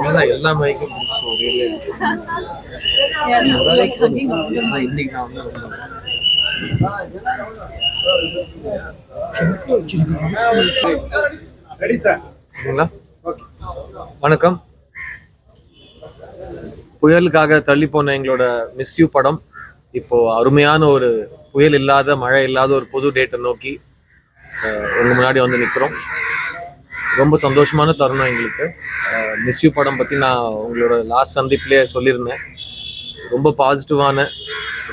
அதான் எல்லா மைக்கும் பிடிச்சிட்டு ஒரே ஆனா இன்னைக்கு நான் வந்து ரொம்ப சரிங்களா வணக்கம். புயலுக்காக தள்ளி போன எங்களோட மிஸ்யூ படம் இப்போ அருமையான ஒரு புயல் இல்லாத மழை இல்லாத ஒரு புது டேட்டை நோக்கி உங்க முன்னாடி வந்து நிற்கிறோம் ரொம்ப சந்தோஷமான தருணம் எங்களுக்கு. மிஸ்யூ படம் பற்றி நான் உங்களோட லாஸ்ட் சந்திப்பிலே சொல்லியிருந்தேன். ரொம்ப பாசிட்டிவான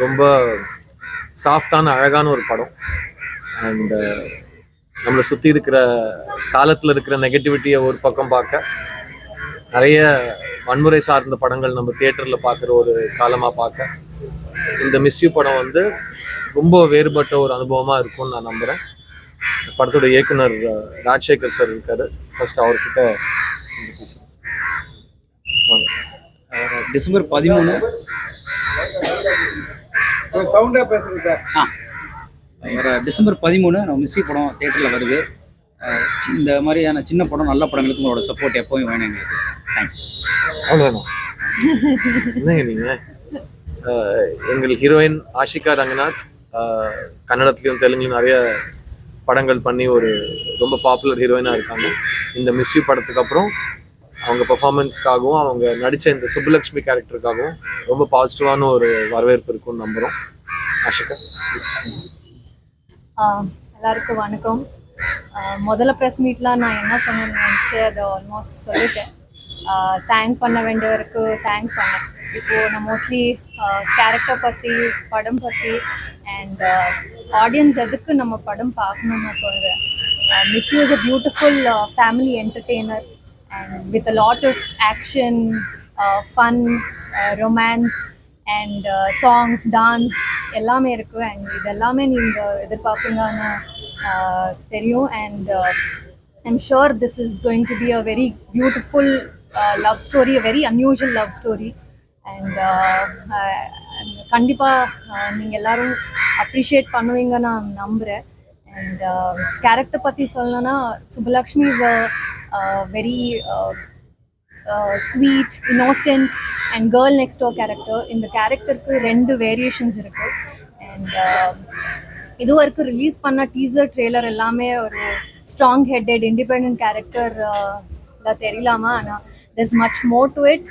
ரொம்ப சாஃப்டான அழகான ஒரு படம். அண்ட் நம்மளை சுற்றி இருக்கிற காலத்தில் இருக்கிற நெகட்டிவிட்டியை ஒரு பக்கம் பார்க்க நிறைய வன்முறை சார்ந்த படங்கள் நம்ம தியேட்டரில் பார்க்குற ஒரு காலமாக பார்க்க இந்த மிஸ்யூ படம் வந்து ரொம்ப வேறுபட்ட ஒரு அனுபவமாக இருக்கும்னு நான் நம்புகிறேன் படத்தோட இயக்குனர் ராஜசேகர் சார் இருக்காரு. ஃபர்ஸ்ட் அவர்கிட்ட டிசம்பர் பதிமூணு. சவுண்டா பேசுங்க சார் ஆ. வர டிசம்பர் பதிமூணு நம்ம மிஸ்ஸி படம் தேட்டரில் வருது. இந்த மாதிரியான சின்ன படம் நல்ல படங்களுக்கு உங்களோட சப்போர்ட் எப்பவும் வேணும் எங்களுக்கு. தேங்க்யூ அவ்வளோதானா என்னங்க எங்கள் ஹீரோயின் ஆஷிகா ரங்கநாத் கன்னடத்துலையும் தெலுங்குலையும் நிறைய படங்கள் பண்ணி ஒரு ரொம்ப பாப்புலர் ஹீரோயினாக இருக்காங்க. இந்த மிஸ்யூ படத்துக்கு அப்புறம் அவங்க பெர்ஃபார்மன்ஸ்க்காகவும் அவங்க நடித்த இந்த சுப்புலக்ஷ்மி கேரக்டருக்காகவும் ரொம்ப பாசிட்டிவான ஒரு வரவேற்பு இருக்கும்னு நம்புகிறோம் ஆஷிகா. எல்லாருக்கும் வணக்கம். முதல்ல ப்ரெஸ் மீட்லாம் நான் என்ன சொன்னேன்னு நினச்சி அதை ஆல்மோஸ்ட் சொல்லிட்டேன். தேங்க் பண்ண வேண்டியவருக்கு தேங்க் பண்ணேன். இப்போது நான் மோஸ்ட்லி கேரக்டர் பற்றி படம் பற்றி அண்ட் ஆடியன்ஸ் எதுக்கு நம்ம படம் பார்க்கணும்னு நான் சொல்கிறேன் miss you is a beautiful family entertainer and with a lot of action fun romance and songs dance எல்லாமே இருக்கு. அண்ட் இது எல்லாமே நீங்கள் எதிர்பார்ப்பீங்கன்னு தெரியும். And I'm sure this is going to be a very beautiful love story a very unusual love story and கண்டிப்பாக நீங்கள் எல்லாரும் அப்ரிஷியேட் பண்ணுவீங்கன்னு நான் நம்புகிறேன் அண்ட் கேரக்டர் uh, பற்றி சொல்லணும்னா Subalakshmi is a very sweet innocent and girl next door character இந்த கேரக்டருக்கு ரெண்டு வேரியேஷன்ஸ் இருக்கு. அண்ட் um, இது வரைக்கும் ரிலீஸ் பண்ண டீசர் ட்ரெய்லர் எல்லாமே ஒரு ஸ்ட்ராங் ஹெட்டட் இண்டிபெண்ட் கேரக்டர் தெரியலாமா? ஆனால் there's much more to it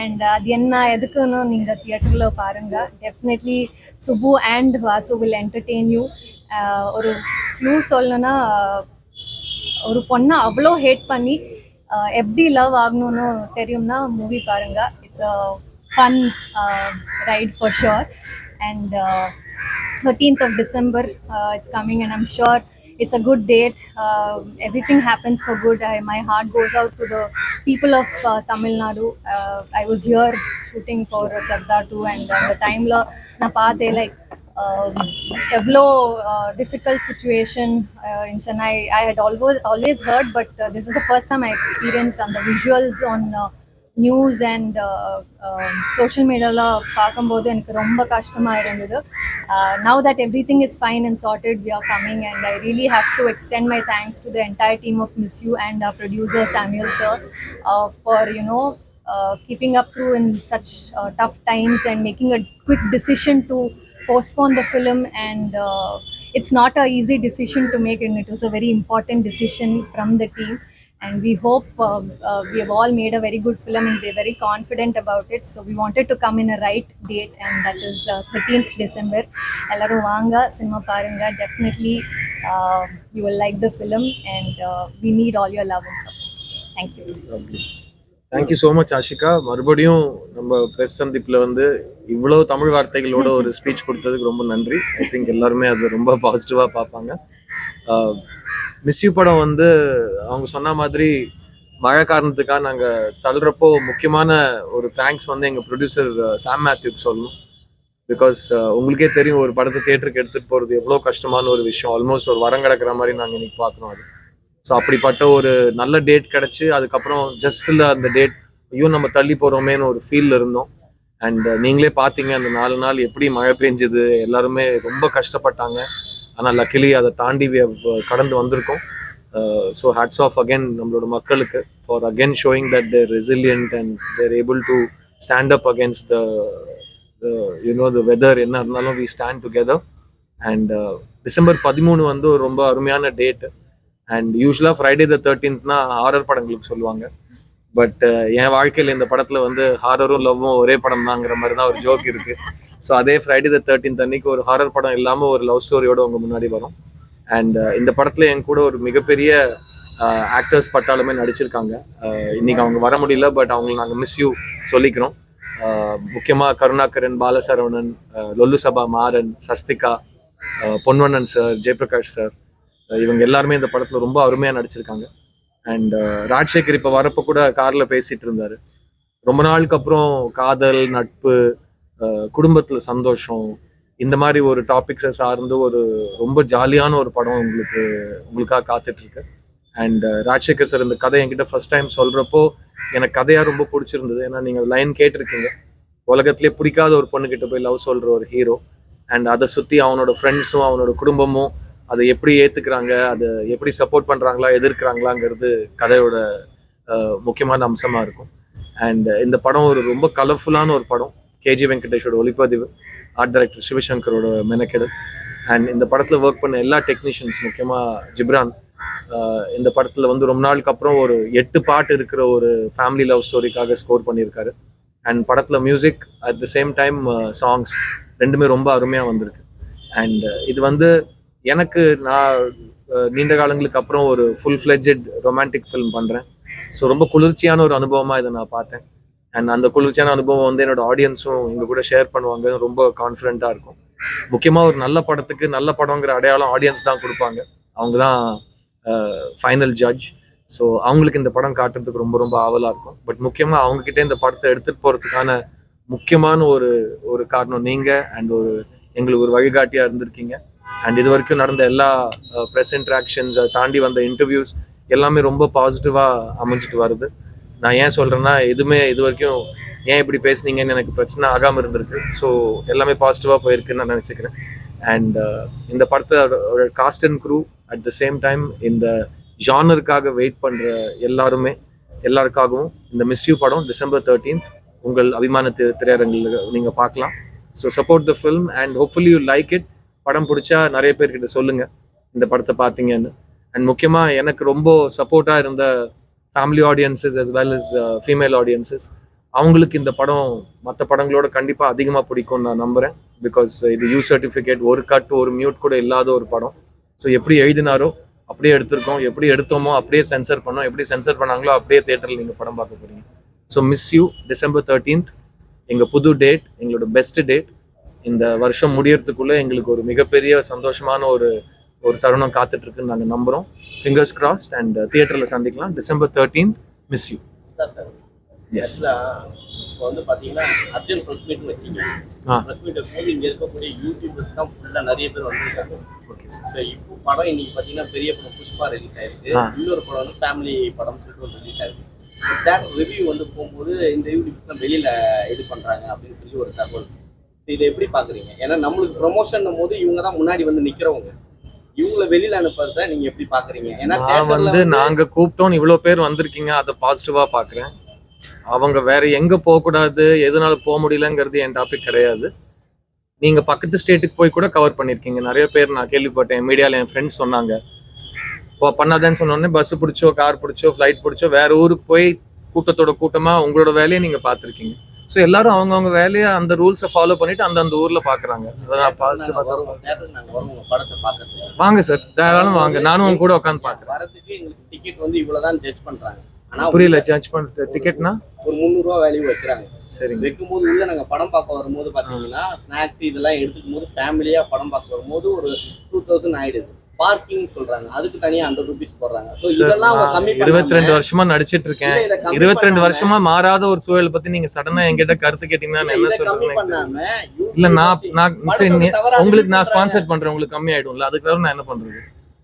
and அது என்ன எதுக்குன்னு நீங்கள் தியேட்டரில் பாருங்கள் definitely Subbu and Vasu will entertain you ஒரு க்ளூ சொல்லணும்னா ஒரு பொண்ணை அவ்வளோ ஹேட் பண்ணி எப்படி லவ் ஆகணும்னு தெரியும்னா மூவி பாருங்க it's a fun ride for sure and thirteenth of December it's coming and I'm sure it's a good date. Uh, everything happens for good. I, my heart goes out to the people of uh, Tamil Nadu. Uh, I was here shooting for uh, Sardar 2 and uh, the time la na paathe like um, எவ்வளோ difficult situation in Chennai I had always always heard but this is the first time I experienced அந்த visuals on news and social மீடியாவில் பார்க்கும்போது எனக்கு ரொம்ப கஷ்டமாக இருந்தது now that everything is fine and sorted we are coming and I really have to extend my thanks to the entire team of miss you and producer Samuel sir uh, for you know uh, keeping up through in such uh, tough times and making postpone the film and uh, it's not an easy decision to make and it was a very important decision from the team. And we hope uh, uh, we have all made a very good film and we're very confident about it. So we wanted to come in a right date and that is uh, 13th december. Ellarum vaanga cinema parunga definitely uh, you will like the film and uh, we need all your love and support. Thank you. Lovely. Thank you so much Ashika. மறுபடியும் நம்ம press சந்திப்பில் வந்து இவ்வளோ தமிழ் வார்த்தைகளோட ஒரு speech கொடுத்ததுக்கு ரொம்ப நன்றி. I think எல்லாருமே அது ரொம்ப பாசிட்டிவாக பார்ப்பாங்க. மிஸ் யூ படம் வந்து அவங்க சொன்ன மாதிரி மழை காரணத்துக்காக நாங்கள் தள்ளுறப்போ முக்கியமான ஒரு தேங்க்ஸ் வந்து எங்கள் ப்ரொடியூசர் சாம் மேத்யூக்கு சொல்லணும். பிகாஸ் உங்களுக்கே தெரியும் ஒரு படத்தை தேட்டருக்கு எடுத்துகிட்டு போகிறது எவ்வளோ கஷ்டமான ஒரு விஷயம். ஆல்மோஸ்ட் ஒரு வரம் கிடக்கிற மாதிரி நாங்கள் இன்னைக்கு பார்க்குறோம் அது. ஸோ அப்படிப்பட்ட ஒரு நல்ல டேட் கிடச்சி அதுக்கப்புறம் ஜஸ்ட்டில் அந்த டேட் ஐயோ நம்ம தள்ளி போகிறோமேன்னு ஒரு ஃபீல் இருந்தோம். அண்ட் uh, நீங்களே பார்த்தீங்க அந்த நாலு நாள் எப்படி மழை பெஞ்சது எல்லாருமே ரொம்ப கஷ்டப்பட்டாங்க. ஆனால் லக்கிலி அதை தாண்டி uh, கடந்து வந்திருக்கோம். ஸோ ஹேட்ஸ் ஆஃப் அகெயின் நம்மளோட மக்களுக்கு for again showing that they're resilient and they're able to stand up against the you know the weather என்ன இருந்தாலும் we stand together and December பதிமூணு வந்து ரொம்ப அருமையான டேட்டு அண்ட் யூஸ்வலாக ஃப்ரைடே த தேர்ட்டீன்த்னா ஹாரர் படங்களுக்கு சொல்லுவாங்க. பட் uh, என் வாழ்க்கையில் இந்த படத்தில் வந்து ஹாரரும் லவ்வும் ஒரே படம் தாங்கிற மாதிரி தான் ஒரு ஜோக் இருக்கு. ஸோ அதே ஃப்ரைடே த தேர்ட்டீன்த் அன்னைக்கு ஒரு ஹாரர் படம் இல்லாமல் ஒரு லவ் ஸ்டோரியோட உங்கள் முன்னாடி வரும். அண்ட் uh, இந்த படத்தில் என் கூட ஒரு மிகப்பெரிய uh, ஆக்டர்ஸ் பட்டாலுமே நடிச்சிருக்காங்க. இன்னைக்கு அவங்க வர முடியல பட் அவங்களை நாங்கள் மிஸ் யூ சொல்லிக்கிறோம். முக்கியமாக கருணாகரன் பாலசரவணன் லொல்லு சபா மாறன் சஸ்திகா பொன்வண்ணன் சார் ஜெயபிரகாஷ் சார் இவங்க எல்லாருமே இந்த படத்தில் ரொம்ப அருமையாக நடிச்சிருக்காங்க. அண்ட் uh, ராஜசேகர் இப்போ வரப்போ கூட காரில் பேசிட்டு இருந்தாரு. ரொம்ப நாளுக்கு அப்புறம் காதல் நட்பு குடும்பத்தில் சந்தோஷம் இந்த மாதிரி ஒரு டாபிக்ஸை சார்ந்து ஒரு ரொம்ப ஜாலியான ஒரு படம் உங்களுக்கு உங்களுக்காக காத்துட்டு இருக்கு அண்ட் uh, ராஜசேகர் சார் இந்த கதை என்கிட்ட ஃபர்ஸ்ட் டைம் சொல்றப்போ எனக்கு கதையா ரொம்ப பிடிச்சிருந்தது. ஏன்னா நீங்க லைன் கேட்டிருக்கீங்க. உலகத்திலே பிடிக்காத ஒரு பொண்ணுக்கிட்ட போய் லவ் சொல்ற ஒரு ஹீரோ அண்ட் அதை சுத்தி அவனோட ஃப்ரெண்ட்ஸும் அவனோட குடும்பமும் அதை எப்படி ஏத்துக்கிறாங்க அதை எப்படி சப்போர்ட் பண்றாங்களா எதிர்க்கிறாங்களாங்கிறது கதையோட முக்கியமான அம்சமா இருக்கும். அண்ட் இந்த படம் ஒரு ரொம்ப கலர்ஃபுல்லான ஒரு படம். கேஜி வெங்கடேஷோட ஒளிப்பதிவு ஆர்ட் டைரக்டர் சிவசங்கரோட மெனக்கெடல் அண்ட் இந்த படத்தில் ஒர்க் பண்ண எல்லா டெக்னீஷியன்ஸ் முக்கியமாக ஜிப்ரான் இந்த படத்தில் வந்து ரொம்ப நாளுக்கு அப்புறம் ஒரு எட்டு பாட்டு இருக்கிற ஒரு ஃபேமிலி லவ் ஸ்டோரிக்காக ஸ்கோர் பண்ணியிருக்காரு. அண்ட் படத்தில் music at the same time songs ரெண்டுமே ரொம்ப அருமையாக வந்திருக்கு. அண்ட் இது வந்து எனக்கு நான் நீண்ட காலங்களுக்கு அப்புறம் ஒரு ஃபுல் ஃப்ளெஜ்ட் ரொமான்டிக் ஃபிலிம் பண்ணுறேன் ஸோ ரொம்ப குளிர்ச்சியான ஒரு அனுபவமாக இதை நான் பார்த்தேன். அண்ட் அந்த குளிர்ச்சியான அனுபவம் வந்து என்னோட ஆடியன்ஸும் எங்கள் கூட ஷேர் பண்ணுவாங்க. ரொம்ப கான்ஃபிடென்ட்டாக இருக்கும். முக்கியமாக ஒரு நல்ல படத்துக்கு நல்ல படங்கிற அடையாளம் ஆடியன்ஸ் தான் கொடுப்பாங்க. அவங்க தான் ஃபைனல் ஜட்ஜ் ஸோ அவங்களுக்கு இந்த படம் காட்டுறதுக்கு ரொம்ப ரொம்ப ஆவலாக இருக்கும். பட் முக்கியமாக அவங்கக்கிட்ட இந்த படத்தை எடுத்துகிட்டு போகிறதுக்கான முக்கியமான ஒரு ஒரு காரணம் நீங்கள் அண்ட் ஒரு எங்களுக்கு ஒரு வழிகாட்டியாக இருந்திருக்கீங்க. அண்ட் இது வரைக்கும் நடந்த எல்லா ப்ரெஸ் இன்ட்ராக்ஷன்ஸ் அதை தாண்டி வந்த இன்டர்வியூஸ் எல்லாமே ரொம்ப பாசிட்டிவாக அமைஞ்சிட்டு வருது. நான் ஏன் சொல்கிறேன்னா எதுவுமே இது வரைக்கும் ஏன் இப்படி பேசுனீங்கன்னு எனக்கு பிரச்சனை ஆகாமல் இருந்திருக்கு. ஸோ எல்லாமே பாசிட்டிவாக போயிருக்குன்னு நான் நினச்சிக்கிறேன். அண்ட் uh, இந்த படத்தை cast and crew at the same time இந்த ஜானருக்காக வெயிட் பண்ணுற எல்லாருமே எல்லாருக்காகவும் இந்த மிஸ்யூ படம் டிசம்பர் தேர்ட்டீன்த் உங்கள் அபிமான திரையரங்கில் நீங்கள் பார்க்கலாம். So support the film and hopefully you like it படம் பிடிச்சா நிறைய பேர்கிட்ட சொல்லுங்க. இந்த படத்தை பார்த்தீங்கன்னு அண்ட் முக்கியமாக எனக்கு ரொம்ப சப்போர்ட்டாக இருந்த family audiences as well as female audiences அவங்களுக்கு இந்த படம் மற்ற படங்களோட கண்டிப்பாக அதிகமாக பிடிக்கும்னு நான் நம்புகிறேன் பிகாஸ் இது யூ சர்டிஃபிகேட் ஒரு கட் ஒரு மியூட் கூட இல்லாத ஒரு படம். ஸோ எப்படி எழுதினாரோ அப்படியே எடுத்திருக்கோம். எப்படி எடுத்தோமோ அப்படியே சென்சர் பண்ணோம். எப்படி சென்சர் பண்ணாங்களோ அப்படியே தேட்டரில் நீங்கள் படம் பார்க்க போகிறீங்க so miss you December thirteenth எங்கள் புது டேட் எங்களோட பெஸ்ட் டேட் இந்த வருஷம் முடியறதுக்குள்ள எங்களுக்கு ஒரு மிகப்பெரிய சந்தோஷமான ஒரு ஒரு தருணம் காத்துட்டு இருக்குன்னு நாங்கள் நம்புகிறோம் ஃபிங்கர்ஸ் கிராஸ்ட் அண்ட் தியேட்டரில் சந்திக்கலாம். December thirteenth miss you S இப்போ வந்து பார்த்தீங்கன்னா அர்ஜென்ட் ப்ரெஸ் மீட் வச்சிங்க ப்ரெஸ் மீட் போது இங்கே இருக்கக்கூடிய யூடியூபர்ஸ் தான் ஃபுல்லாக நிறைய பேர் வந்திருக்காங்க. ஓகே சார் இப்போ படம் இன்னைக்கு பார்த்தீங்கன்னா பெரிய படம் புஷ்பா ரிலீஸ் ஆயிருக்கு. இன்னொரு படம் வந்து ஃபேமிலி படம் சொல்லிட்டு ரிலீஸ் ஆயிருக்கு. தேட்டர் ரிவ்யூ வந்து போகும்போது இந்த யூடியூப்ஸ்லாம் வெளியில் இது பண்ணுறாங்க அப்படின்னு சொல்லி ஒரு தகவல். இதை எப்படி பார்க்குறீங்க ஏன்னா நம்மளுக்கு ப்ரொமோஷன் போது இவங்க தான் முன்னாடி வந்து நிற்கிறவங்க இவங்கள வெளியில் அனுப்புறத நீங்கள் எப்படி பார்க்குறீங்க ஏன்னா நான் வந்து நாங்க கூப்பிட்டோம் இவ்வளோ பேர் வந்திருக்கீங்க அதை பாசிட்டிவா பாக்குறேன். அவங்க வேற எங்க போக கூடாது எதனால போக முடியலங்கிறது என் டாபிக் கிடையாது. நீங்க பக்கத்து ஸ்டேட்டுக்கு போய் கூட கவர் பண்ணிருக்கீங்க. நிறைய பேர் நான் கேள்விப்பட்டேன். மீடியால என் ஃப்ரெண்ட்ஸ் சொன்னாங்க. ப- பண்ணாதேன்னு சொன்னோடனே பஸ் பிடிச்சோ கார் பிடிச்சோ ஃப்ளைட் பிடிச்சோ வேற ஊருக்கு போய் கூட்டத்தோட கூட்டமா உங்களோட வேலையை நீங்க பார்த்துருக்கீங்க. ஸோ எல்லாரும் அவங்கவுங்க வேலையை அந்த ரூல்ஸை ஃபாலோ பண்ணிட்டு அந்தந்த ஊர்ல பாக்குறாங்க. அதான் பாசிட்டிவா வாங்க சார் தாராளம் வாங்க. நானும் உங்க கூட உட்காந்து எங்களுக்கு டிக்கெட் வந்து இவ்வளவுதான் ஜட்ஜ் பண்றாங்க. ஆனா புரியல ஜட்ஜ் பண்ண டிக்கெட்,னா ஒரு முந்நூறு ரூபா வேல்யூ வைக்கிறாங்க சரிங்க. வைக்கும்போது உள்ள நாங்க படம் பார்க்க வரும்போது பாத்தீங்கன்னா ஸ்நாக்ஸ் இதெல்லாம் எடுத்துக்கும் போது ஃபேமிலியா படம் பார்க்க வரும்போது ஒரு டூ தௌசண்ட் ஆயிடுது. பார்க்கிங் சொல்றாங்க. அதுக்கு தனியா ஹண்ட்ரட் ருபீஸ் போடுறாங்க. இருபத்தி ரெண்டு வருஷமா நடிச்சிட்டு இருக்கேன். இருபத்தி ரெண்டு வருஷமா மாறாத ஒரு சூழலை பத்தி நீங்க சடனா என்கிட்ட கருத்து கேட்டீங்கன்னா நான் என்ன சொல்றேன் இல்ல நான் நான் சரி உங்களுக்கு நான். ஸ்பான்சர் பண்றேன். உங்களுக்கு கம்மி ஆயிடும்ல. அதுக்கு தவிர நான் என்ன பண்றது?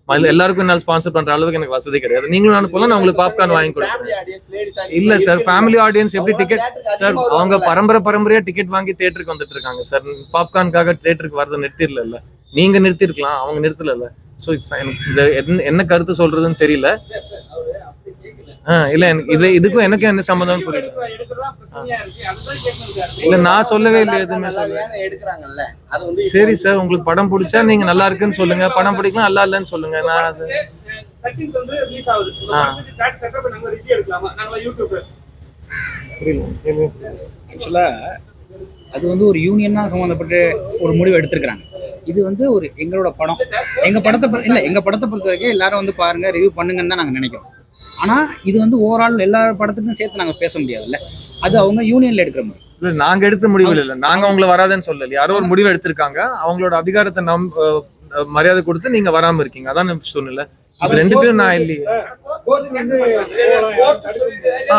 எல்லாருக்கும் என்னால் ஸ்பான்சர் பண்ற அளவுக்கு எனக்கு வசதி கிடையாது. நீங்களும் அனுப்பலாம் நான் உங்களுக்கு பாப்கார்ன் வாங்கி கொடுக்குறேன் இல்ல சார். ஃபேமிலி ஆடியன்ஸ் எப்படி டிக்கெட் சார் அவங்க. பரம்பரை பரம்பரையா டிக்கெட் வாங்கி தியேட்டருக்கு வந்துட்டு இருக்காங்க. சார் பாப்கார்னுக்காக தியேட்டருக்கு வரதை நிறுத்திடல நீங்க நிறுத்திருக்கலாம் அவங்க நிறுத்தல ஸோ எனக்கு என்ன- கருத்து சொல்றதுன்னு தெரியல. இல்ல எனக்கு இது இதுக்கும் எனக்கும் என்ன சம்மந்தம் புரியல. இல்ல நான் சொல்லவே இல்லை எதுவுமே. சொல்லல சரி சார் உங்களுக்கு படம் பிடிச்சா நீங்க நல்லா இருக்குன்னு சொல்லுங்க. படம் பிடிக்கலாம் நல்லா இல்லைன்னு சொல்லுங்க. நான் அது ஆக்சுவலா அது வந்து ஒரு யூனியனா சம்மந்தப்பட்டு ஒரு முடிவு எடுத்திருக்கிறாங்க. இது வந்து ஒரு எங்களோட படம். எங்க படத்தை இல்ல இல்லை எங்கள் படத்தை பொறுத்த வரைக்கும் எல்லாரும் வந்து பாருங்க ரிவ்யூ பண்ணுங்கன்னு தான் நாங்கள் நினைக்கிறோம். ஆனால் இது வந்து ஓவரால் எல்லா படத்துக்கும் சேர்த்து நாங்கள் பேச முடியாதுல்ல. அது அவங்க யூனியனில் எடுக்கிற முடியும் இல்ல நாங்க எடுத்த முடிவு இல்ல. நாங்க அவங்கள வராதுன்னு சொல்லல. யாரோ ஒரு முடிவு எடுத்திருக்காங்க. அவங்களோட அதிகாரத்தை நம் மரியாதை கொடுத்து நீங்க வராம இருக்கீங்க. அதான் சொன்னல அது ரெண்டுத்தையும் நான் இல்லையே. கோர்ட்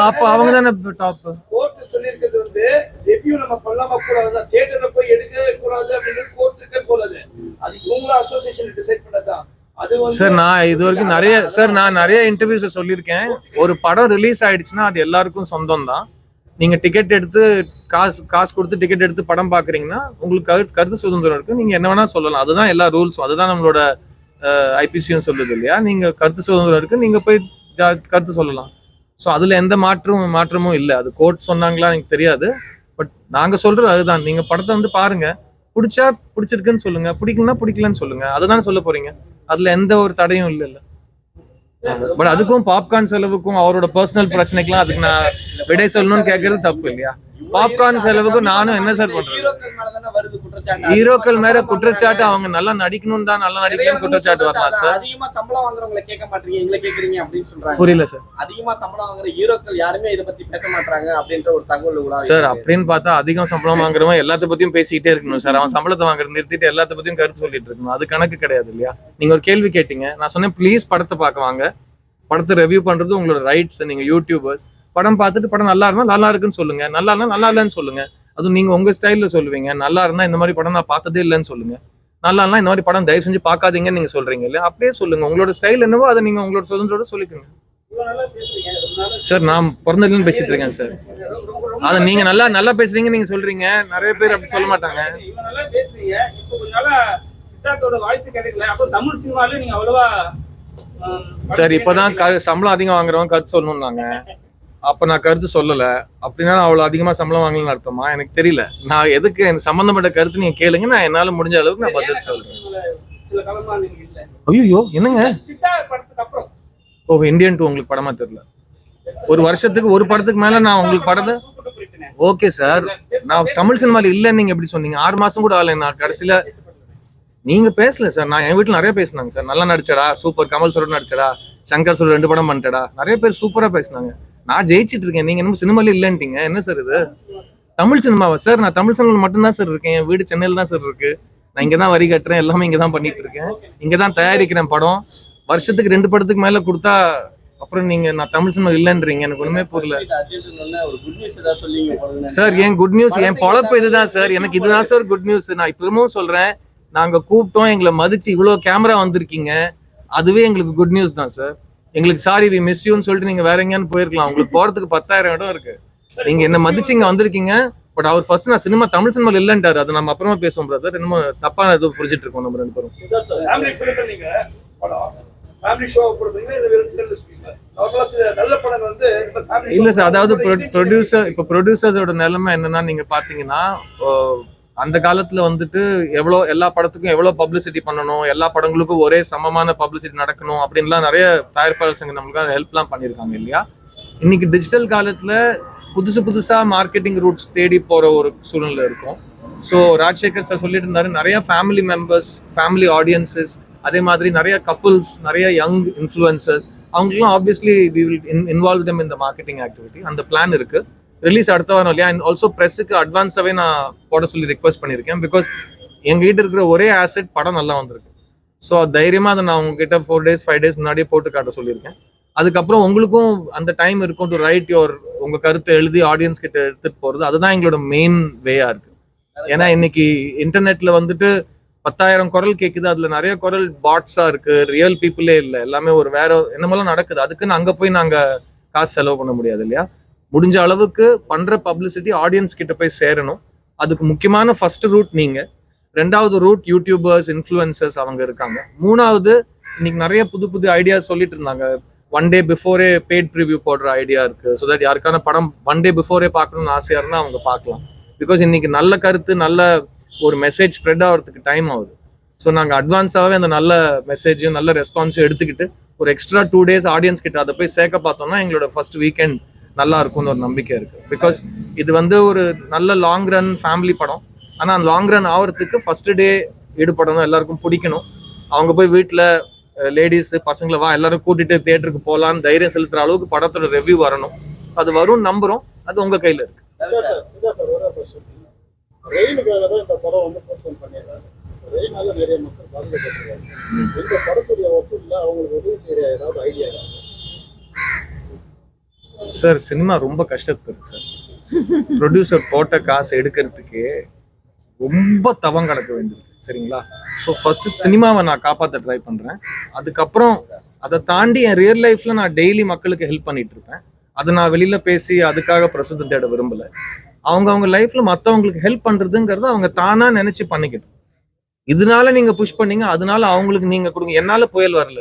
அப்ப அவங்க தானே டாப் கோர்ட் சொல்லியிருக்கிறது வந்து ரிவ்யூ நம்ம பண்ணாம கூடாது தியேட்டர்ல போய் எடுக்கவே கூடாது அப்படின்றது கோர்ட்டுக்கே போறது அது இவங்கள அசோசியேஷன் டிசைட் பண்ணதான் சார் நான் இது வரைக்கும் நிறைய சார் நான் நிறைய இன்டர்வியூஸ் சொல்லியிருக்கேன். ஒரு படம் ரிலீஸ் ஆயிடுச்சுன்னா அது எல்லாருக்கும் சொந்தம் தான் நீங்க டிக்கெட் எடுத்து காசு காசு கொடுத்து டிக்கெட் எடுத்து படம் பாக்குறீங்கன்னா உங்களுக்கு கருத்து கருத்து சுதந்திரம் இருக்கு. நீங்க என்ன வேணா சொல்லலாம். அதுதான் எல்லா ரூல்ஸும் அதுதான் நம்மளோட ஐபிசியும் சொல்லுது இல்லையா? நீங்க கருத்து சுதந்திரம் இருக்கு. நீங்க போய் கருத்து சொல்லலாம். ஸோ அதுல எந்த மாற்றமும் மாற்றமும் இல்லை. அது கோர்ட் சொன்னாங்களா எனக்கு தெரியாது. பட் நாங்க சொல்றது அதுதான். நீங்க படத்தை வந்து பாருங்க. பிடிச்சா பிடிச்சிருக்குன்னு சொல்லுங்க. பிடிக்கலன்னா பிடிக்கலன்னு சொல்லுங்க. அதுதான் சொல்ல போறீங்க? அதுல எந்த ஒரு தடையும் இல்லைல்ல பட் அதுக்கும் பாப்கார்ன் செலவுக்கும் அவரோட பர்சனல் பிரச்சனைக்கெல்லாம் அதுக்கு நான் விடை சொல்லணும்னு கேட்கறது தப்பு இல்லையா? பாப்கார்ன் செலவுக்கும் நானும் என்ன சார் பண்றேன் ஹீரோக்கள் மேல குற்றச்சாட்டு அவங்க நல்லா நடிக்கணும் தான் நல்லா நடிக்கலன்னு குற்றச்சாட்டு வரலாம் சார்? அதிகமா சம்பளம் வாங்குறவங்களை கேட்க மாட்டீங்க எங்களை கேக்குறீங்க அப்படின்னு சொல்றாங்க. புரியல சார். அதிகமா சம்பளம் வாங்குற ஹீரோக்கள் யாருமே இதை பத்தி பேச மாட்டாங்க அப்படின்ற ஒரு தகவல் சார் அப்படின்னு பார்த்தா அதிகம் சம்பளம் வாங்குறவன் எல்லாத்த பத்தியும் பேசிக்கிட்டே இருக்கணும் சார். அவன் சம்பளத்தை வாங்குறது நிறுத்திட்டு எல்லாத்த பத்தியும் கருத்து சொல்லிட்டு இருக்கணும். அது கணக்கு கிடையாது இல்லையா? நீங்க ஒரு கேள்வி கேட்டீங்க. நான் சொன்னேன் ப்ளீஸ் படத்தை பார்க்க வாங்க. படத்தை ரிவ்யூ பண்றது உங்களோட ரைட்ஸ் நீங்க யூடியூபர்ஸ் படம் பார்த்துட்டு படம் நல்லா இருந்தா நல்லா இருக்குன்னு சொல்லுங்க. நல்லா இல்லைன்னா நல்லா இல்லைன்னு சொல்லுங்க. அதுவும் நீங்க உங்க ஸ்டைல்ல சொல்லுவீங்க. நல்லா இருந்தா இந்த மாதிரி படம் நான் பார்த்ததே இல்லைன்னு சொல்லுங்க. நல்லா இருந்தால் இந்த மாதிரி படம் தயவு செஞ்சு பார்க்காதீங்கன்னு நீங்க சொல்றீங்க இல்லையா? அப்படியே சொல்லுங்க. உங்களோட ஸ்டைல் என்னவோ அதை நீங்க உங்களோட சுதந்திரோட சொல்லிக்கோங்க. சார் நான் பிறந்ததுலேருந்து பேசிட்டு இருக்கேன் சார். அதை நீங்க நல்லா நல்லா பேசுறீங்க நீங்க சொல்றீங்க. நிறைய பேர் அப்படி சொல்ல மாட்டாங்க. இப்போ சார் இப்பதான் க- சம்பளம் அதிகம் வாங்குறவங்க கருத்து சொல்லணும்னாங்க. அப்ப நான் கருத்து சொல்லல. அப்படின்னா நான் அவ்வளவு அதிகமா சம்பளம் வாங்கலன்னு அர்த்தமா? எனக்கு தெரியல. நான் எதுக்கு எனக்கு சம்மந்தப்பட்ட கருத்து நீங்கள் கேளுங்க. நான் என்னால முடிஞ்ச அளவுக்கு நான் பதில் சொல்றேன். ஐயோ என்னங்க? ஓ இந்தியன் டூ உங்களுக்கு படமா தெரியல. ஒரு வருஷத்துக்கு ஒரு படத்துக்கு மேல நான் உங்களுக்கு படத்தை ஓகே சார். நான் தமிழ் சினிமால இல்லைன்னு நீங்க எப்படி சொன்னீங்க? ஆறு மாசம் கூட ஆகல. நான் கடைசியில நீங்க பேசல சார். நான் என் வீட்டில் நிறைய பேசினாங்க சார். நல்லா நடிச்சடா. சூப்பர். கமல் சரோட நடிச்சடா. சங்கர் சரோட ரெண்டு படம் பண்ணிட்டடா. நிறைய பேர் சூப்பரா பேசினாங்க. நான் ஜெயிச்சிட்டு இருக்கேன். நீங்க இன்னும் சினிமால இல்லைன்ட்டீங்க. என்ன சார் இது? தமிழ் சினிமாவா? சார் நான் தமிழ் சினிமாவில் மட்டும்தான் சார் இருக்கேன். என் வீடு சென்னையில் தான் சார் இருக்கு. நான் இங்கே தான் வரி கட்டுறேன். எல்லாமே இங்கே தான் பண்ணிட்டு இருக்கேன். இங்கே தான் தயாரிக்கிறேன் படம். வருஷத்துக்கு ரெண்டு படத்துக்கு மேலே கொடுத்தா அப்புறம் நீங்க நான் தமிழ் சினிமா இல்லைன்றீங்க. எனக்கு ஒண்ணுமே புரியல. குட் சார் என் குட் நியூஸ் என் பொழப்பு இதுதான் சார் எனக்கு இதுதான் சார் குட் நியூஸ் நான் திரும்பவும் சொல்றேன். நாங்க கூப்பிட்டோம். எங்களை மதிச்சு இவ்வளவு கேமரா வந்திருக்கீங்க. அதுவே எங்களுக்கு குட் நியூஸ் தான் சார் எங்களுக்கு சாரி வி மிஸ் யூன்னு சொல்லிட்டு நீங்க வேற எங்கேயானு போயிருக்கலாம். உங்களுக்கு போறதுக்கு பத்தாயிரம் இடம் இருக்கு. நீங்க என்ன மதிச்சு இங்க வந்திருக்கீங்க? பட் அவர் ஃபர்ஸ்ட் நான் சினிமா தமிழ் சினிமாவில் இல்லைன்ட்டாரு. அது நம்ம அப்புறமா பேசுவோம் பிரதர் என்னமோ தப்பான ஏதோ புரிஞ்சிட்டு இருக்கோம் நம்ம ரெண்டு பேரும். இல்ல. சார் அதாவது ப்ரொடியூசர் இப்போ ப்ரொடியூசர்ஸோட நிலைமை என்னன்னா நீங்க பாத்தீங்கன்னா அந்த காலத்துல வந்துட்டு எவ்வளோ எல்லா படத்துக்கும் எவ்வளோ பப்ளிசிட்டி பண்ணணும் எல்லா படங்களுக்கும் ஒரே சமமான பப்ளிசிட்டி நடக்கணும் அப்படின்லாம் நிறைய தயாரிப்பாளர் சங்கம் நம்மளுக்கு ஹெல்ப்லாம் பண்ணியிருக்காங்க இல்லையா? இன்னைக்கு டிஜிட்டல் காலத்துல புதுசு புதுசா மார்க்கெட்டிங் ரூட்ஸ் தேடி போற ஒரு சூழ்நிலை இருக்கும். ஸோ ராஜசேகர் சார் சொல்லிட்டு இருந்தாரு நிறைய ஃபேமிலி மெம்பர்ஸ் ஃபேமிலி ஆடியன்சஸ் அதே மாதிரி நிறைய கப்புள்ஸ் நிறைய யங் இன்ஃப்ளூயன்சர்ஸ் அவங்களுக்குலாம் obviously we will involve them இந்த மார்க்கெட்டிங் ஆக்டிவிட்டி அந்த பிளான் இருக்கு. ரிலீஸ் அடுத்த வாரம் இல்லையா? அண்ட் ஆல்சோ ப்ரெஸ்ஸுக்கு அட்வான்ஸாகவே நான் போட சொல்லி ரெக்வஸ்ட் பண்ணியிருக்கேன். பிகாஸ் எங்ககிட்ட இருக்கிற ஒரே ஆசெட் படம் நல்லா வந்திருக்கு. ஸோ தைரியமாக அதை நான் உங்ககிட்ட ஃபோர் டேஸ் ஃபைவ் டேஸ் முன்னாடியே போட்டு காட்ட சொல்லியிருக்கேன். அதுக்கப்புறம் உங்களுக்கும் அந்த டைம் இருக்கும் டு ரைட் யோர் உங்கள் கருத்தை எழுதி ஆடியன்ஸ் கிட்ட எடுத்துகிட்டு போகிறது அதுதான் எங்களோட மெயின் வேயாக இருக்குது ஏன்னா இன்னைக்கு இன்டர்நெட்டில் வந்துட்டு பத்தாயிரம் குரல் கேட்குது அதில் நிறைய குரல் பாட்ஸாக இருக்குது ரியல் பீப்புளே இல்லை. எல்லாமே ஒரு வேற என்னமெல்லாம் நடக்குது. அதுக்குன்னு அங்கே போய் நாங்கள் காசு செலவு பண்ண முடியாது இல்லையா? முடிஞ்ச அளவுக்கு பண்ணுற பப்ளிசிட்டி ஆடியன்ஸ் கிட்ட போய் சேரணும். அதுக்கு முக்கியமான ஃபர்ஸ்ட் ரூட் நீங்கள் ரெண்டாவது ரூட் யூடியூபர்ஸ் இன்ஃப்ளூயன்சர்ஸ் அவங்க இருக்காங்க. மூணாவது இன்னைக்கு நிறைய புது புது ஐடியாஸ் சொல்லிட்டு இருந்தாங்க. One day before paid preview போடுற ஐடியா இருக்கு. ஸோ தட் யாருக்கான படம் ஒன் டே பிஃபோரே பார்க்கணும்னு ஆசையாக இருந்தால் அவங்க பார்க்கலாம். பிகாஸ் இன்னைக்கு நல்ல கருத்து நல்ல ஒரு மெசேஜ் ஸ்ப்ரெட் ஆகிறதுக்கு டைம் ஆகுது. ஸோ நாங்கள் அட்வான்ஸாகவே அந்த நல்ல மெசேஜையும் நல்ல ரெஸ்பான்ஸையும் எடுத்துக்கிட்டு ஒரு எக்ஸ்ட்ரா டூ டேஸ் ஆடியன்ஸ் கிட்ட அதை போய் சேர்க்க பார்த்தோம்னா எங்களோட ஃபர்ஸ்ட் வீக்கெண்ட் நல்லா இருக்கும்னு ஒரு நம்பிக்கை இருக்கு. பிகாஸ் இது வந்து ஒரு நல்ல லாங் ரன் ஃபேமிலி படம். ஆனால் அந்த லாங் ரன் ஆகிறதுக்கு ஃபர்ஸ்ட் டே ஈடுபடணும் எல்லாருக்கும் பிடிக்கணும். அவங்க போய் வீட்டில் லேடிஸு பசங்களை வா எல்லாரும் கூட்டிட்டு தேட்டருக்கு போகலான்னு தைரியம் செலுத்துகிற அளவுக்கு படத்தோட ரிவ்யூ வரணும். அது வரும் நம்புறோம். அது உங்க கையில இருக்கு. ரெயினால நிறைய மக்கள் பாதிக்கப்பட்டிருக்காங்க. இந்த படத்துடைய வசூல்ல அவங்களுக்கு உதவி செய்யற ஏதாவது ஐடியா சார் சினிமா ரொம்ப கஷ்டப்பட்டு சார் ப்ரொடியூசர் போட்ட காசு எடுக்கிறதுக்கு ரொம்ப தவம் கிடக்க வேண்டியது சரிங்களா? ஸோ ஃபர்ஸ்ட் சினிமாவை நான் காப்பாற்ற ட்ரை பண்ணுறேன் அதுக்கப்புறம் அதை தாண்டி என் ரியல் லைஃப்ல நான் டெய்லி மக்களுக்கு ஹெல்ப் பண்ணிட்டு இருப்பேன். அதை நான் வெளியில பேசி அதுக்காக பிரசுத்தம் தேட விரும்பல. அவங்க அவங்க லைஃப்ல மற்றவங்களுக்கு ஹெல்ப் பண்றதுங்கிறத அவங்க தானா நினைச்சு பண்ணிக்கிட்டோம். இதனால நீங்க புஷ் பண்ணீங்க அதனால அவங்களுக்கு நீங்க கொடுங்க. என்னால புயல் வரல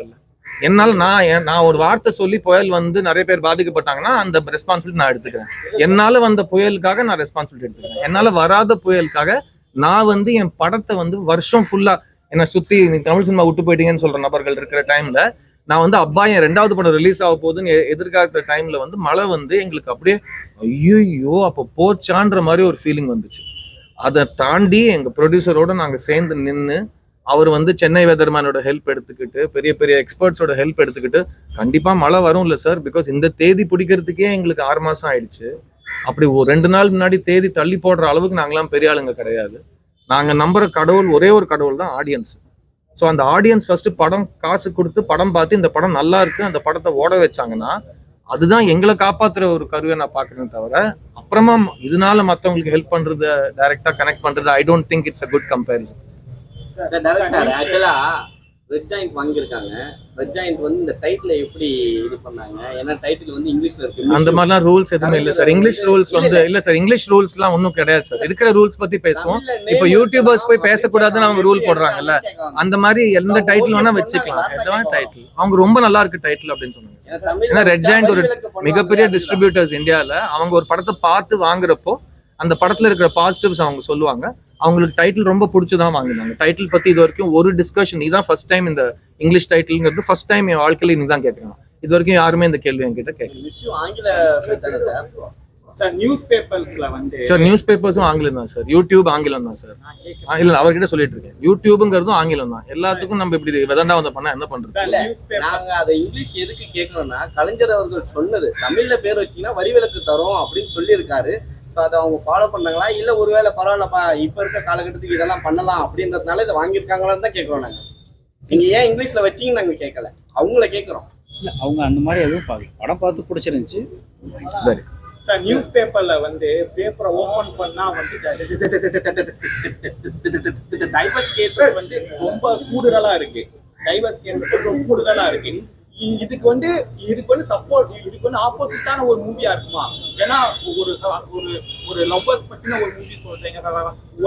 என்னால் நான் என்- நான் ஒரு வார்த்தை சொல்லி புயல் வந்து நிறைய பேர் பாதிக்கப்பட்டாங்கன்னா அந்த ரெஸ்பான்சிபிலிட்டி நான் எடுத்துக்கிறேன். என்னால் வந்த புயலுக்காக நான் ரெஸ்பான்சிபிலிட்டி எடுத்துக்கிறேன். என்னால் வராத புயலுக்காக நான் வந்து என் படத்தை வந்து வருஷம் ஃபுல்லாக என்னை சுற்றி நீ தமிழ் சினிமா விட்டு போயிட்டீங்கன்னு சொல்கிற நபர்கள் இருக்கிற டைமில் நான் வந்து அப்பா என் ரெண்டாவது படம் ரிலீஸ் ஆக போகுதுன்னு எ- எதிர்காலத்துல டைம்ல வந்து மழை வந்து எங்களுக்கு அப்படியே ஐயோ அப்போ போச்சான்ற மாதிரி ஒரு ஃபீலிங் வந்துச்சு. அதை தாண்டி எங்கள் ப்ரொடியூசரோடு நாங்கள் சேர்ந்து நின்று அவர் வந்து சென்னை வெதர்மேனோட ஹெல்ப் எடுத்துக்கிட்டு பெரிய பெரிய எக்ஸ்பர்ட்ஸோட ஹெல்ப் எடுத்துக்கிட்டு கண்டிப்பாக மழை வரும் இல்ல சார் பிகாஸ் இந்த தேதி பிடிக்கிறதுக்கே எங்களுக்கு ஆறு மாசம் ஆயிடுச்சு. அப்படி ஒரு ரெண்டு நாள் முன்னாடி தேதி தள்ளி போடுற அளவுக்கு நாங்களாம் பெரிய ஆளுங்க கிடையாது. நாங்கள் நம்புற கடவுள் ஒரே ஒரு கடவுள் தான் ஆடியன்ஸ் ஸோ அந்த ஆடியன்ஸ் ஃபர்ஸ்ட் படம் காசு கொடுத்து படம் பார்த்து இந்த படம் நல்லா இருக்கு அந்த படத்தை ஓட வச்சாங்கன்னா அதுதான் எங்களை காப்பாத்துற ஒரு கருவை நான் பார்க்குறேன் தவிர அப்புறமா இதனால மற்றவங்களுக்கு ஹெல்ப் பண்ணுறது டைரெக்டாக கனெக்ட் பண்றது I don't think it's a good comparison director actually red giant வாங்கியிருக்காங்க. ரெட் ஜாயிண்ட் வந்து இந்த டைட்டில் எப்படி இது பண்ணாங்க? ஏன்னா டைட்டில் வந்து இங்கிலீஷ்ல இருக்கு. அந்த மாதிரிலாம் ரூல்ஸ் எதுவுமே இல்ல சார். இங்கிலீஷ் ரூல்ஸ் வந்து இல்ல. சார். இங்கிலீஷ் ரூல்ஸ்லாம் ஒன்றும் கிடையாது சார். இருக்கிற ரூல்ஸ் பத்தி பேசுவோம். இப்போ யூடியூபர்ஸ் போய் பேசக்கூடாதுன்னு அவங்க ரூல் போடுறாங்கல்ல. அந்த மாதிரி எந்த டைட்டில் வேணா வச்சுக்கலாம். எதுவான டைட்டில் அவங்க ரொம்ப நல்லா இருக்கு டைட்டில் அப்படின்னு சொன்னாங்க ஏன்னா ரெட் ஜாயிண்ட் ஒரு மிகப்பெரிய டிஸ்ட்ரிபியூட்டர்ஸ் இந்தியால அவங்க ஒரு படத்தை பார்த்து வாங்குறப்போ அந்த படத்துல இருக்கிற பாசிட்டிவ்ஸ் அவங்க சொல்லுவாங்க. அவங்களுக்கு டைட்டில் ரொம்ப பிடிச்சதான் வாங்கினாங்க. டைட்டில் பத்தி இது வரைக்கும் ஒரு டிஸ்கஷன் இதான் ஃபர்ஸ்ட் டைம் இந்த இங்கிலீஷ் டைட்டில்ங்கிறது ஃபர்ஸ்ட் டைம் என் வாழ்க்கையில நீ தான் கேட்கறாங்க இது வரைக்கும் யாருமே இந்த கேள்வி என்கிட்ட கேட்கல சார் நியூஸ் பேப்பர்ஸ்ல வந்து சார் நியூஸ் பேப்பர்ஸும் ஆங்கிலம் தான் சார் யூடியூப் ஆங்கிலம் தான் சார் இல்ல அவர்கிட்ட சொல்லிட்டு இருக்கேன். யூடியூப்ங்கிறதும் ஆங்கிலம் தான். எல்லாத்துக்கும் நம்ம இப்படி விதண்டா வந்த பண்ணா என்ன பண்றது? நாங்க அதை இங்கிலீஷ் எதுக்கு கேட்கணும்னா கலைஞர் அவர்கள் சொன்னது தமிழ்ல பேர் வச்சீங்கன்னா வரி விலக்கு தரோம் அப்படின்னு சொல்லியிருக்காரு. ஸோ அதை அவங்க ஃபாலோ பண்ணாங்களா? இல்ல ஒருவேளை பரவாயில்லப்பா இப்ப இருக்க காலகட்டத்துக்கு இதெல்லாம் பண்ணலாம் அப்படின்றதுனால இதை வாங்கியிருக்காங்களான்னு தான் கேட்கறோம் நாங்க. நீங்க ஏன் இங்கிலீஷ்ல வச்சீங்கன்னு நாங்க கேட்கல. அவங்கள கேட்கறோம். இல்லை அவங்க அந்த மாதிரி எதுவும் பார்க்கல படம் பார்த்து பிடிச்சிருந்துச்சு. சரி. சார் நியூஸ் பேப்பர்ல வந்து பேப்பரை ஓபன் பண்ணா வந்து டைவர்ஸ் கேசஸ் வந்து ரொம்ப கூடுதலா இருக்கு. டைவர்ஸ் கேசஸ் ரொம்ப கூடுதலா இருக்கு. இ- இதுக்கு வந்து இதுக்கு வந்து சப்போர்ட் இதுக்கு வந்து ஆப்போசிட்டான ஒரு மூவியா இருக்குமா? ஏன்னா ஒரு ஒரு ஒரு லவ்வர்ஸ் பத்தின ஒரு மூவி சொல்றீங்க.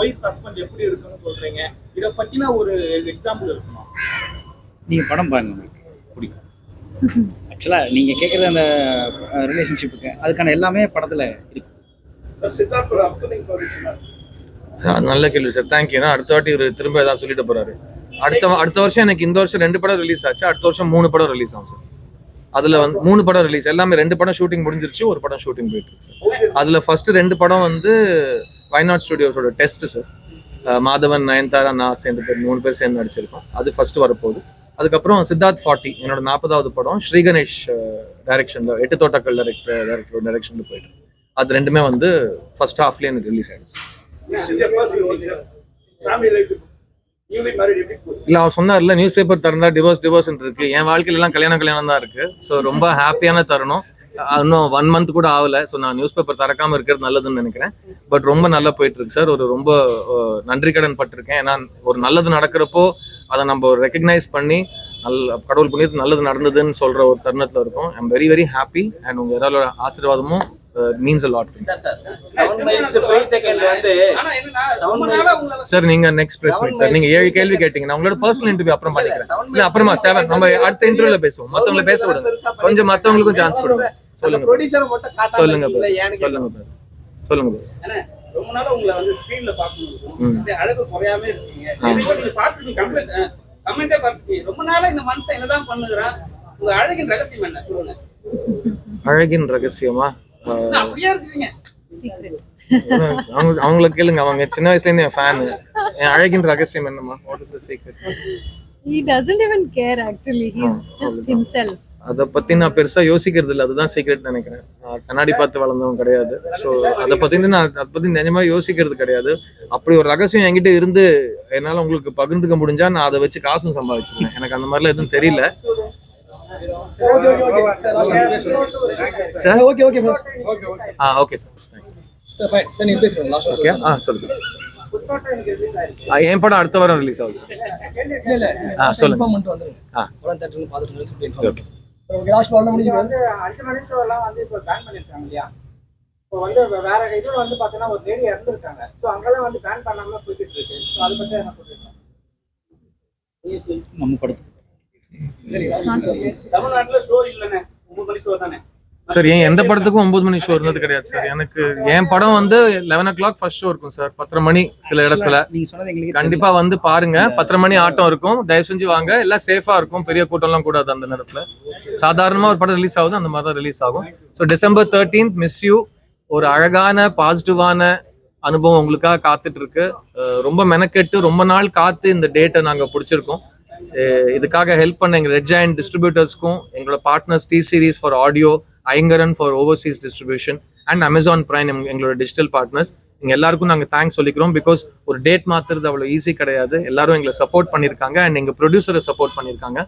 ஒய்ஃப் ஹஸ்பண்ட் எப்படி இருக்குன்னு சொல்றீங்க. இத பத்தின ஒரு எக்ஸாம்பிள் இருக்குமா? நீங்கள் படம் பாருங்க உங்களுக்கு பிடிக்கும். ஆக்சுவலாக நீங்கள் கேட்குற அந்த ரிலேஷன்ஷிப்புக்கு அதுக்கான எல்லாமே படத்தில் இருக்கு சார் நல்ல கேள்வி சார். தேங்க்யூ அடுத்த வாட்டி இவர் திரும்ப ஏதாவது சொல்லிட்டு போறாரு. அடுத்த அடுத்த வருஷம் எனக்கு இந்த வருஷம் ரெண்டு படம் ரிலீஸ் ஆச்சு. அடுத்த வருஷம் மூணு படம் ரிலீஸ் ஆகும் சார் அதுல வந்து மூணு படம் ரிலீஸ் எல்லாமே ரெண்டு படம் ஷூட்டிங் முடிஞ்சிருச்சு ஒரு படம் ஷூட்டிங் போயிட்டு இருக்கு சார் அதுல ஃபர்ஸ்ட் ரெண்டு படம் வந்து வயநாட் ஸ்டுடியோஸோட டெஸ்ட் சார் மாதவன் நயன்தாரா நான் சேர்ந்து பேர் மூணு பேர் சேர்ந்து நடிச்சிருக்கோம். அது ஃபர்ஸ்ட் வரப்போகுது. அதுக்கப்புறம் சித்தார்த் ஃபார்ட்டி என்னோட நாற்பதாவது படம் ஸ்ரீ கணேஷ் டைரக்ஷன்ல எட்டு தோட்டக்கல் டைரக்டர் டைரக்டர் டைரக்ஷன்ல போயிட்டு அது ரெண்டுமே வந்து ஃபர்ஸ்ட் ஹாஃப்லேயே எனக்கு ரிலீஸ் ஆயிடுச்சு இல்ல அவர் சொன்னார்ல நியூஸ் பேப்பர் திறந்தா டிவோர்ஸ் டிவோர்ஸ் இருக்கு. என் வாழ்க்கையில எல்லாம் கல்யாணம் கல்யாணம் தான் இருக்கு. ஸோ ரொம்ப ஹாப்பியான தருணம். இன்னும் ஒன் மந்த் கூட ஆகல. ஸோ நான் நியூஸ் பேப்பர் திறக்காம இருக்கிறது நல்லதுன்னு நினைக்கிறேன். பட் ரொம்ப நல்லா போயிட்டு இருக்கு சார் ஒரு ரொம்ப நன்றி கடன் பட்டிருக்கேன். ஏன்னா ஒரு நல்லது நடக்கிறப்போ அதை நம்ம ரெக்கக்னைஸ் பண்ணி நல்ல கடவுள் புண்ணியத்து நல்லது நடந்ததுன்னு சொல்ற ஒரு தருணத்துல இருக்கும். I'm very very happy and உங்க எல்லாரோட ஆசீர்வாதமும் மீன்ஸ் லாட் சார் நீங்க நெக்ஸ்ட் பிரஸ் மீட் சார் நீங்க ஏழு கேள்வி கேட்டீங்க. நான் உங்களோட பர்சனல் இன்டர்வியூ அப்புறம் பண்ணிக்கிறேன் இல்ல அப்புறமா செவன் நம்ம அடுத்த இன்டர்வியூல பேசுவோம். மத்தவங்கள பேச விடுங்க கொஞ்சம் மத்தவங்களுக்கும் சான்ஸ் கொடுங்க. சொல்லுங்க சொல்லுங்க சொல்லுங்க brother. சொல்லுங்க brother. அண்ணே, ரொம்ப நாளா உங்களை வந்து ஸ்கிரீன்ல பார்க்கணும். ம். அப்படியே அழகு குறையாம இருக்கீங்க. நிறைய பேர் நீங்க பார்த்துட்டு கமெண்ட் கமெண்டே பார்த்துருக்கீங்க ரொம்ப நாளா இந்த மனுஷன் என்னதான் பண்ணுகிறான் உங்க அழகின் ரகசியம் என்ன? சொல்லுங்க. அழகின் ரகசியமா? அவங்க அவங்கள கேளுங்க. அவங்க சின்ன வயசுல இருந்து என் ஃபேன் என் அழகின் ரகசியம் என்னமா what is the secret he doesn't even care actually. He's just himself. அதை பத்தி நான் பெருசா யோசிக்கிறது இல்லை. அதுதான் சீக்ரெட் நினைக்கிறேன். நான் கண்ணாடி பார்த்து வளர்ந்தவன் கிடையாது. ஸோ அதை பத்தி நான் அதை பத்தி நிஜமா யோசிக்கிறது கிடையாது. அப்படி ஒரு ரகசியம் என்கிட்ட இருந்து என்னால உங்களுக்கு பகிர்ந்துக்க முடிஞ்சா நான் அதை வச்சு காசும் சம்பாதிச்சிருக்கேன் எனக்கு அந்த மாதிரிலாம் எதுவும் தெரியல. Sir okay okay sir ah okay sir fine last okay ah சொல்லுங்க என் படம் அடுத்த வாரம் ரிலீஸ் ஆகுது சார் இல்ல இல்ல. ஆ, சொல்லுங்க. ஆ. ஓகே லாஸ்ட் வாரம் முடிஞ்சு வந்து அஞ்சு மணி ஷோ எல்லாம் வந்து இப்போ பேன் பண்ணிருக்காங்க இல்லையா? இப்போ வந்து வேற இதுல வந்து பாத்தீங்கன்னா ஒரு லேடி இறந்துருக்காங்க. ஸோ அங்கெல்லாம் வந்து பேன் பண்ணாம போய்கிட்டு இருக்கு. ஸோ அதை பத்தி என்ன சொல்றீங்க? நம்ம படத்துக்கு சார் ஏன் எந்த படத்துக்கும் ஒன்பது மணி ஷோ இருந்தது கிடையாது சார். எனக்கு என் படம் வந்து eleven o'clock first show இருக்கும் சார். பத்தரை மணி சில இடத்துல. நீங்க சொன்னது எங்களுக்கு கண்டிப்பா வந்து பாருங்க. பத்தரை மணி ஆட்டம் இருக்கும். தயவு செஞ்சு வாங்க. எல்லாம் சேஃபா இருக்கும். பெரிய கூட்டம்லாம் கூடாது அந்த நேரத்துல. சாதாரணமா ஒரு படம் ரிலீஸ் ஆகுது. அந்த மாதிரி தான் ரிலீஸ் ஆகும். So December thirteenth miss you ஒரு அழகான பாசிட்டிவான அனுபவம் உங்களுக்காக காத்துட்டு இருக்கு. ரொம்ப மெனக்கெட்டு ரொம்ப நாள் காத்து இந்த டேட்டை நாங்க பிடிச்சிருக்கோம். இதுக்காக ஹெல்ப் பண்ண எங்கள் ரெட் ஜாயின் டிஸ்ட்ரிபியூட்டர்ஸ்க்கும் எங்களோட partners T series for audio Ayngaran for overseas distribution and Amazon Prime எங்களோட டிஜிட்டல் பார்ட்னர்ஸ் இங்கே எல்லாருக்கும் நாங்கள் தேங்க்ஸ் சொல்லிக்கிறோம். பிகாஸ் ஒரு டேட் மாத்துறது அவ்வளோ ஈஸி கிடையாது. எல்லாரும் எங்களை சப்போர்ட் பண்ணியிருக்காங்க. அண்ட் எங்கள் ப்ரொடியூசரை சப்போர்ட் பண்ணியிருக்காங்க.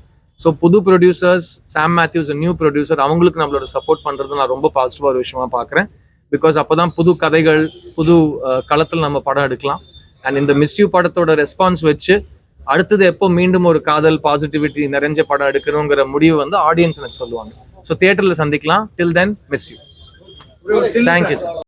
ஸோ புது producers Sam Mathews new producer அவங்களுக்கு நம்மளோட சப்போர்ட் பண்ணுறது நான் ரொம்ப பாசிட்டிவாக ஒரு விஷயமா பார்க்குறேன் பிகாஸ் அப்பதான் புது கதைகள் புது களத்தில் நம்ம படம் எடுக்கலாம். அண்ட் இந்த மிஸ்யூ படத்தோட ரெஸ்பான்ஸ் வச்சு அடுத்தது எப்போ மீண்டும் ஒரு காதல் பாசிட்டிவிட்டி நிறைஞ்ச படம் எடுக்கணுங்கிற முடிவு வந்து ஆடியன்ஸ் எனக்கு சொல்லுவாங்க. ஸோ தியேட்டர்ல சந்திக்கலாம். Till then miss you thank you sir